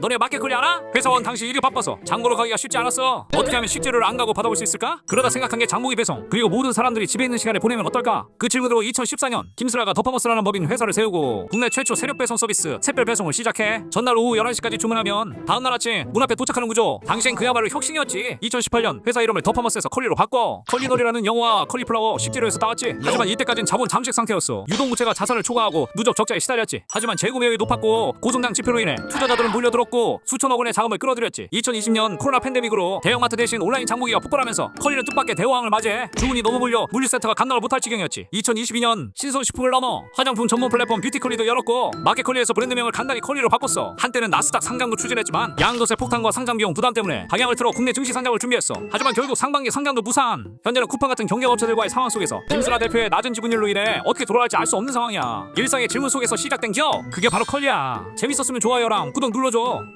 너네 마켓컬리 알아? 회사원 당시 일이 바빠서 장보러 가기가 쉽지 않았어. 어떻게 하면 식재료를 안 가고 받아볼 수 있을까? 그러다 생각한 게 장보기 배송. 그리고 모든 사람들이 집에 있는 시간에 보내면 어떨까? 그 질문으로 2014년 김슬아가 더퍼머스라는 법인 회사를 세우고 국내 최초 새벽 배송 서비스 샛별 배송을 시작해. 전날 오후 11시까지 주문하면 다음날 아침 문 앞에 도착하는 구조. 당시엔 그야말로 혁신이었지. 2018년 회사 이름을 더퍼머스에서 컬리로 바꿔. 컬리놀이라는 영화와 컬리플라워 식재료에서 따왔지. 하지만 이때까진 자본 잠식 상태였어. 유동부채가 자산을 초과하고 누적 적자에 시달렸지. 하지만 재구매율이 높았고 고성장 지표로 인해 투자자들은 몰려들었고 수천억 원의 자금을 끌어들였지. 2020년 코로나 팬데믹으로 대형마트 대신 온라인 장보기가 폭발하면서 컬리는 뜻밖의 대호황을 맞이해 주문이 너무 몰려 물류센터가 감당을 못할 지경이었지. 2022년 신선식품을 넘어 화장품 전문 플랫폼 뷰티컬리도 열었고 마켓컬리에서 브랜드명을 간단히 컬리로 바꿨어. 한때는 나스닥 상장도 추진했지만 양도세 폭탄과 상장 비용 부담 때문에 방향을 틀어 국내 증시 상장을 준비했어. 하지만 결국 상반기 상장도 무산 현재는 쿠팡 같은 경쟁업체들과의 상황 속에서 김슬아 대표의 낮은 지분율로 인해 어떻게 돌아갈지 알 수 없는 상황이야. 일상의 질문 속에서 시작된 기업! 그게 바로 컬리야. 재밌었으면 좋아요랑 구독 눌러줘